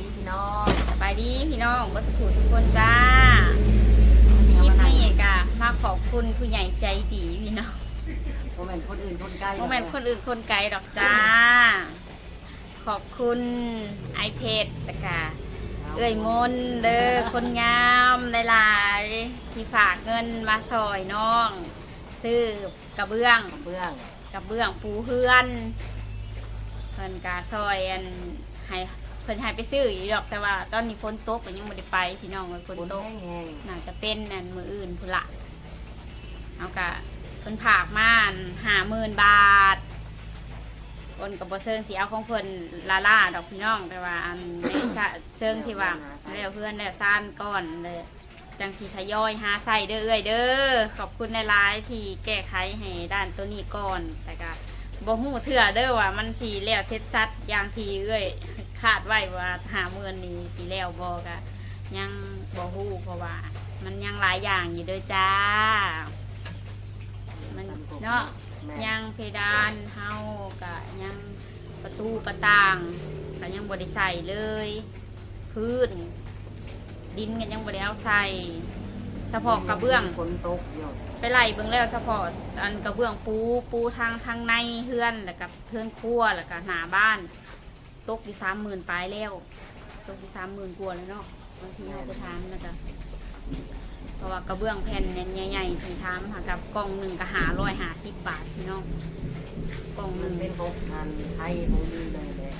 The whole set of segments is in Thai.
ดีพี่น้องสบายดีพี่น้องก็สุขสุขคนจ้าคลิปนี้กะมาขอบคุณผู้ใหญ่ใจดีพี่น้องโมเมนต์คนอื่นคนใกล้โมแมนคนอื่นคนไกลดอกจ้า ขอบคุณไอเพดตะกาเอ้ยมนต์เด้อคนงามหลายๆที่ฝากเงินมาซอยน้อง ซื้อกระเบื้องเบื้องกระเบื้องปูเพื่อนเพิ่นกาซอยอันให้ เพิ่นให้ไปซื้ออีกดอกแต่ว่า ตอนนี้ฝนตกก็ยังไม่ได้ไปพี่น้องเลยฝนคนตก แห้งน่าจะเป็นอันมืออื่นพุ่นละเอากะเพิ่นผากมาห้าหมื่นบาทคนกับบเซิงสีเอาของเพิ่นลาล่าดอกพี่น้องแต่ว่าอันในสะเชิงที่ว่าแล้วเพื่อนแล้วซ่านก้อนเลยจังสีทยอยหาใส่เด้อเอ้ยเด้อขอบคุณในร้ายๆที่แก้ไขให้ด้านตัวนี้ก่อนแต่ก็บ่ฮู้เถื่อเด้อว่ามันสีแล้วเซ็ตซัดอย่างที่เอ้ย คาดไว้ว่าหาเมื่นนี้สีแล้วบ่กะยังบ่ฮู้เพราะว่า มันยังหลายอย่างอยู่เด้อจ้าๆมันเนาะแม่ยังเพดานเฮากะยังประตูประต่างก็ยังบ่ได้ใส่เลย พื้น ดินก็ยังบ่ได้เอาใส่เฉพาะกระเบื้องฝนตกอยู่ไปไล่เบิ่งแล้วเฉพาะอันกระเบื้องปูปูทางทางในเฮือนแล้วกับเฮือนครัวแล้วก็หน้าบ้าน ตกอยู่สามหมื่นปลายแล้ว ตกอยู่สามหมื่นกว่าแล้วเนาะบางทีเราไปทานนะจ๊ะเพราะว่ากระเบื้องแผ่นใหญ่ๆที่ทำค่ะกับกล่องหนึ่งก็หาร้อยหาสิบบาทพี่น้องกล่องหมันึ่นงเป็นของทานไทยของดีเลยแหละ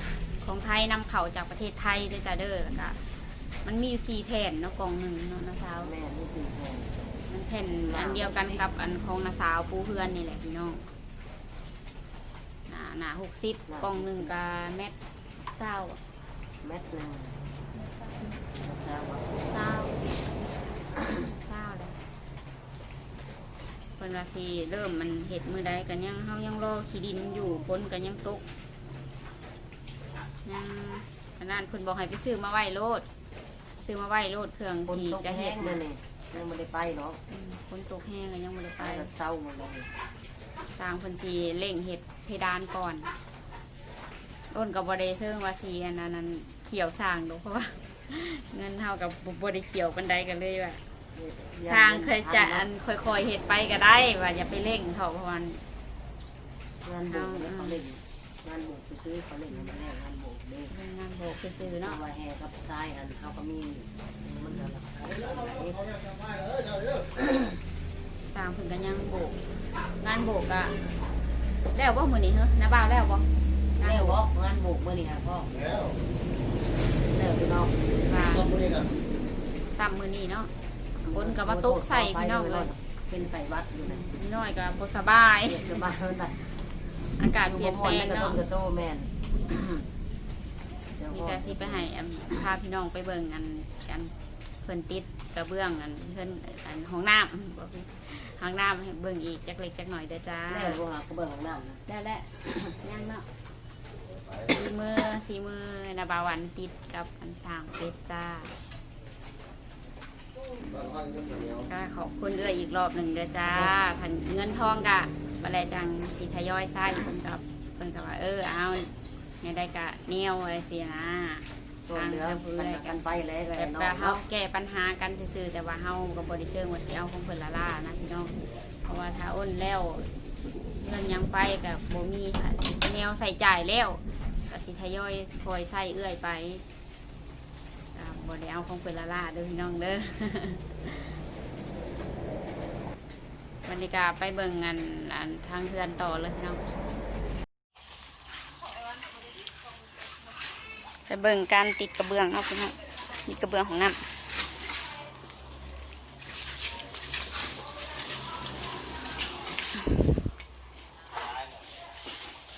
ของไทยนำเข้าจากประเทศไทยด้วยจ้าเด้อแล้วก็มันมีอยู่สี่แผ่นเนาะกล่องหนึ่งเนาะนะสาวแม่นี่สี่แผ่นมันแผ่นอันเดียวกันกับอันของนาสาวปูเพื่อนนี่แหละพี่น้องหนาหนาหกสิบกล่องหนึ่งกับแมท เศร้าแมทหนึ่งแล้วก็เศร้าเศร้าเลยเพิ่นว่าสิเริ่มมันเห็ดมือใดกันยังเฮายังรอขี้ดินอยู่ฝนกันยังตกยังอันนั้นเพิ่นบอกให้ไปซื้อมาไว้โลด ซื้อมาไว้โลดเครื่องฝนสีตกจะแห้เห็งดมานะเนี่ยยังไม่ได้ไปเนาะอืมฝนตกแห้งกันยังไม่ได้ไปไปแล้วเศร้าหมดเลย สร้างเพิ่นสีเล่งเห็ดเพดานก่อน ต้นกับบอดเซิงว่าสีอันนั้นนั้นเขียวสร้างดอกเพราะว่า เงินเท่ากับบอดเขียวปันใดกันเลยว่าสร้างเคยจะอันค่อยๆเห็ดไปก็ได้ ว่าอย่าไปเร่งเขาเพราะว่างานโบกเนี่ยเขาเล่นงานโบกไปซื้อเขาเล่นกันมาแน่งานโบกเด้เป็นงานโบกซื้อๆเนาะเนาะว่าแห่กับทรายอันเขาก็มีมันจะราคาเท่าไหร่สร้างเพิ่นก็ยังโบกงานโบกอะแล้วบ่มื้อนี้เฮ้น้าบ่าวแล้วบ่ งานวโบบ่กงานโบกมื้อนี้ฮะพ่อแล้วแล้วพี่น้องว่าซ่อมมือนี่นะซ้ำมือนี้เนาะคนก็มาตกใส่พี่น้องเลยเป็นไฟวัดอยู่นะนิดหน่อยก็บ่สบายเปียกสบายมันได้อากาศเปลี่ยนแปลม่งเนาะ กระโตแม่นเดี๋ยวมีพ่อไปให้อันพาพี่น้องไปเบิ่งอันกันเพิ่นติดกระเบื้องอันเพิ่นอันห้องน้ำห้องน้ำให้เบิ่งอีกจักเล็กจักหน่อยเด้อจ้า แล้วบ่หาก็เบิ่งข้างน้านะ ได้แล้ว ยังเนาะ สีมือสีมือนาบาวันติดกับอันสร้างเป็ดจ้าก็ขอบคุณเอื้ออีกรอบหนึ่งเด้อจ้าทางเงินทองกะบะแลจังสีทยอยไส้เพิ่นกับเพิ่นกับว่าเออเอาเนี่ยได้กะเนียวอะไรสินะส่วนเหลือมันจะกันไปแล้วก็แต่น้อแต่งเฮาเนาแก้ปัญหากันซื่อแต่ว่าเฮาก็บ่ได้เชิงว่าสิเอาของเพิ่นละล่านะพี่น้องเพราะว่าถ้าอ้นแล้วเงินยังไปก็บ่มีค่ะแนวใส่จ่ายแล้ว สิทยอยคอยใส่เอื้อยไปบ่ได้เอาของเพิ่นละล่าเด้อพี่น้องเด้อ บรรยากาศไปเบิ่งงานอันทางเทือนต่อเลยพี่น้อง ไปเบิ่งการติดกระเบื้องเนาพี่น้องติดกระเบื้องของน้ำ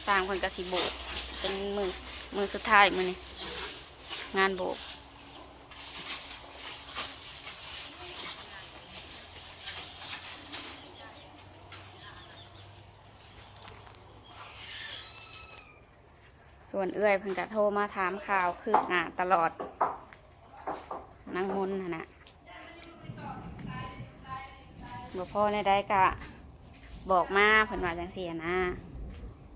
สร้างคนกสิโบเป็นมือ มือสุดท้ายมือนี่งานโบกส่วนเอื้อยเพิ่นก็โทรมาถามข่าวคืบหน้าตลอดนางมนต์หั่นนะบ่พ่อในได้กะบอกมาเพิ่นว่าจังซี่นะ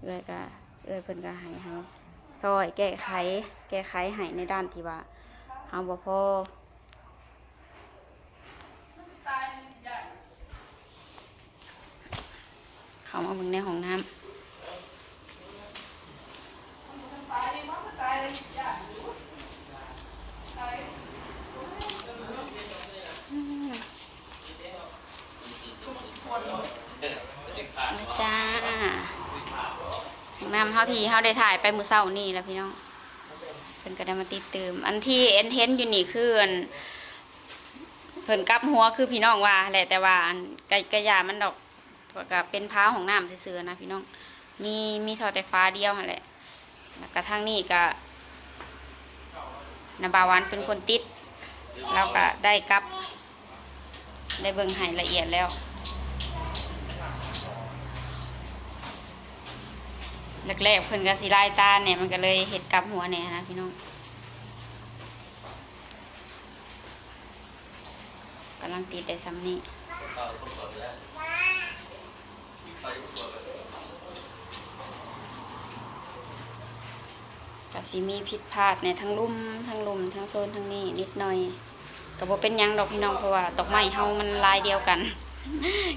เอื้อยก็เอื้อยเพิ่นก็ให้ให้ ซอยแก้ไข แก้ไขให้ในด้านที่ว่าเอาบ่พอเขามาเบิ่งในห้องน้ำ จ้า น้ำเท่าที่เขาได้ถ่ายไปมือเศร้านี่แล้วพี่น้องเพิ่นก็ได้มาติดเติม อันที่เอ็นเห็นอยู่นี่คืออันเพิ่นกลับหัวคือพี่น้องว่าแหละแต่ว่าอันกะกะยามันดอกก็เป็นพ้าของน้ำซื่อๆนะพี่น้อง มีมีท่อแต่ฟ้าเดียวหั่นแหละแล้วก็ทางนี้ก็นบาวันเป็นคนติดเราก็ได้กลับ ได้เบิ่งให้ละเอียดแล้ว แรกๆเพิ่นก็สิลายตาเนี่ยมันก็เลยเห็ดกลับหัวเนี่ยนะพี่น้องกำลังติดได้ซ้ำนี้ก็สิมีผิดพลาดในทั้งลุ่มทั้งลุ่มทั้งโซนทั้งนี้นิดหน่อยก็บ่เป็นยังดอกพี่น้องเพราะว่าดอกไม้เฮามันลายเดียวกัน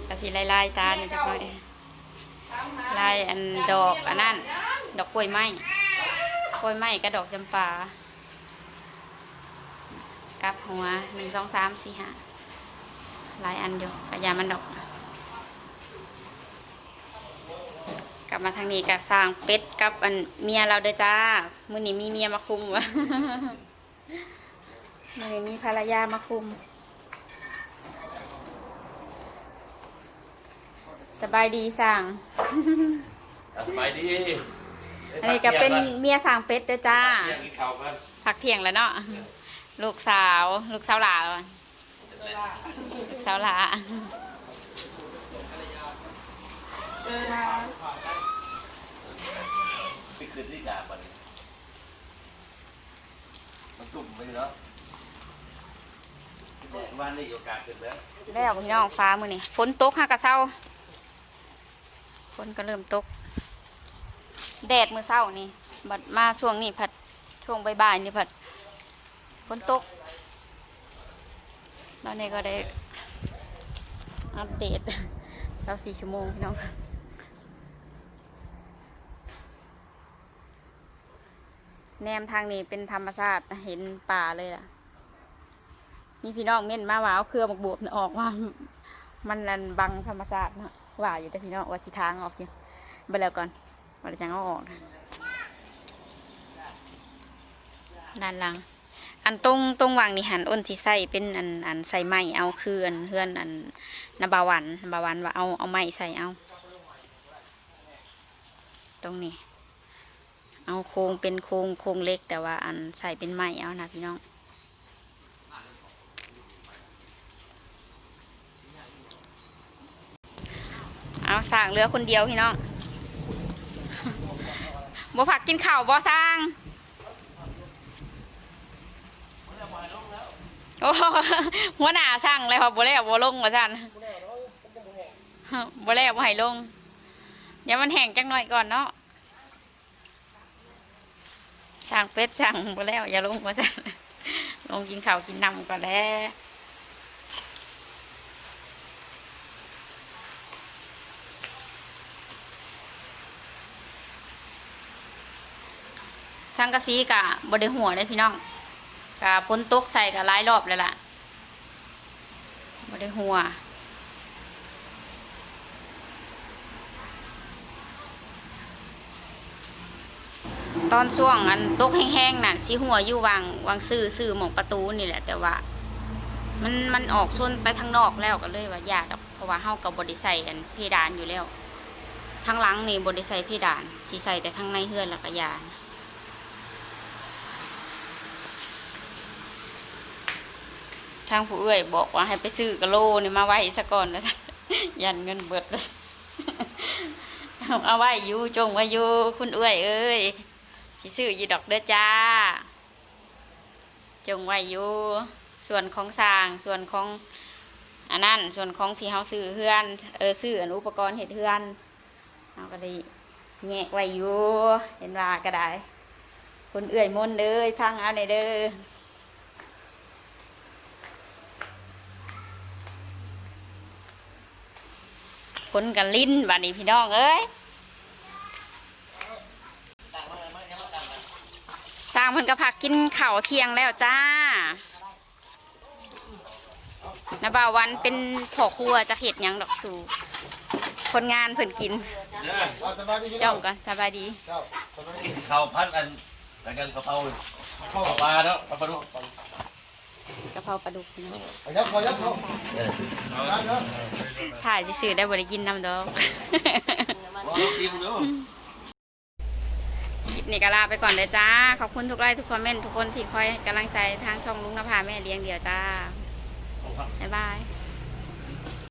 ก็สิลายลายๆตาเนี่ยจักหน่อย ลายอันดอกอันนั้นดอกกล้วยไม้กล้วยไม้กับดอกจำปากับหัวหนึ่งสองสามสี่ห้าหลายอันอยู่กระยามันดอก กลับมาทางนี้กับสร้างเป็ดกับอันเมียเราเด้อจ้ามื้อนี้มีเมียมาคุมวะมื้อนี้มีภรรยามาคุม สบายดีสั่ง อะสบายดีอันนี้ก็เป็นเมียสร้างเป็ดเด้อจ้า เที่ยงกินข้าวกันพักเที่ยงแล้วเนาะ ลูกสาว ลูกสาวหลาเหรอลูกสาวหลาไปคืนที่ดาบันมันจุ่มไปแล้วแดดวันนี้โอกาสเกิดแล้วแล้วพี่น้องฟ้ามือนี่ฝนตกฮะกะเศร้า ฝนก็เริ่มตก แดดมือเศร้านี่บัดมาช่วงนี้ผัดช่วงบ่ายๆนี่ผัดฝนตกแล้วนี่ก็ได้อัปเดตสาวสี่ชั่วโมงพี่น้องแนมทางนี้เป็นธรรมชาติเห็นป่าเลยล่ะ มีพี่น้องเม่นมาว่าเอาเครือบักบวบน่ะออกว่า มันนันบังธรรมชาติเนาะ ว่าอยู่แต่พี่น้องว่าสิทางออกอยู่ไปแล้วก่อนว่าจะจังเอาออกนะด้านหลัง อันตรงตรงวางนี่หันอ้นที่ใส่เป็นอันอันใส่ไม้เอาคืออันเพื่อนอันนาบาวันนาบาวันว่าเอาเอาไม้ใส่เอา ตรงนี้ เอาโครงเป็นโครงโครงเล็กแต่ว่าอันใส่เป็นไม้เอานะพี่น้อง เอาสั่งเรือคนเดียวพี่น้องบ่ผักกินข้าวบ่สร้างโอ้หัวหน้าสั่งเลยค่ะบ่แล้วบ่ลงว่าซั่นบ่แล้วบ่ให้ลงเดี๋ยวมันแห้งจักหน่อยก่อนเนาะสั่งเป็ดสั่งบ่แล้วอย่าลงว่าซั่นลงกินข้าวกินน้ำก่อนแล้ว สังกะสีกะบ่ได้หัวเลยพี่น้องกะพ้นตกใส่กะหลายรอบเลยล่ะบ่ได้หัวตอนช่วงอันตกแห้งๆน่ะสีหัวอยู่วางวางซื้อซื้อหมองประตูนี่แหละ แต่ว่า มันมันออกส้นไปทางนอกแล้วก็เลยว่าอยากเพราะว่าเฮากับบริใส่อันเพดานอยู่แล้วทางหลังนี่บริใส่เพดานสีใส่แต่ทางในเฮือนแล้วก็ยาางผู้เอื้อยบอกว่าให้ไปซื้อกะโลนี่มาไว้ซะก่อนแล้วยันเงินเบิดแล้วเอาไว้อยู่จงไว้อยู่คุณเอื้อยเอ้ยสิซื้อยู่ดอกเด้อจ้า จงไว้อยู่ส่วนของสร้างส่วนของอันนั้นส่วนของที่เฮาซื้อเฮือนเออซื้ออุปกรณ์เฮ็ดเฮือนเฮาก็ได้แงะไว้อยู่เห็นว่าก็ได้คนเอื่อยมนเด้อฟังเอาในเด้อ คนกันลิ้นบัดนี้พี่น้องเอ้ยสร้างเพิ่นก็พักกินข้าวเที่ยงแล้วจ้านาบ่าววันเป็นพ่อครัวจะเห็ดยังดอกสูคนงานเพิ่นกินเด้าสบายดีจ้องก่อนสบายดี กินข้าวพัดอันแล้วกันกระเพราข้าวปลาเนาะปลาปลาดุกกะ เพราปลาดุกนะเอายับเอยับพอเออได้เนาะถ่ายซื่อๆได้บ่ได้กินน้ำดอกลองชิมดูคลิปนี้ก็ลาไปก่อนเลยจ้า ขอบคุณทุกไลค์ทุกคอมเมนต์ทุกคนที่คอยให้กำลังใจทางช่องลุงนภาแม่เลี้ยงเดียวจ้า บ๊ายบาย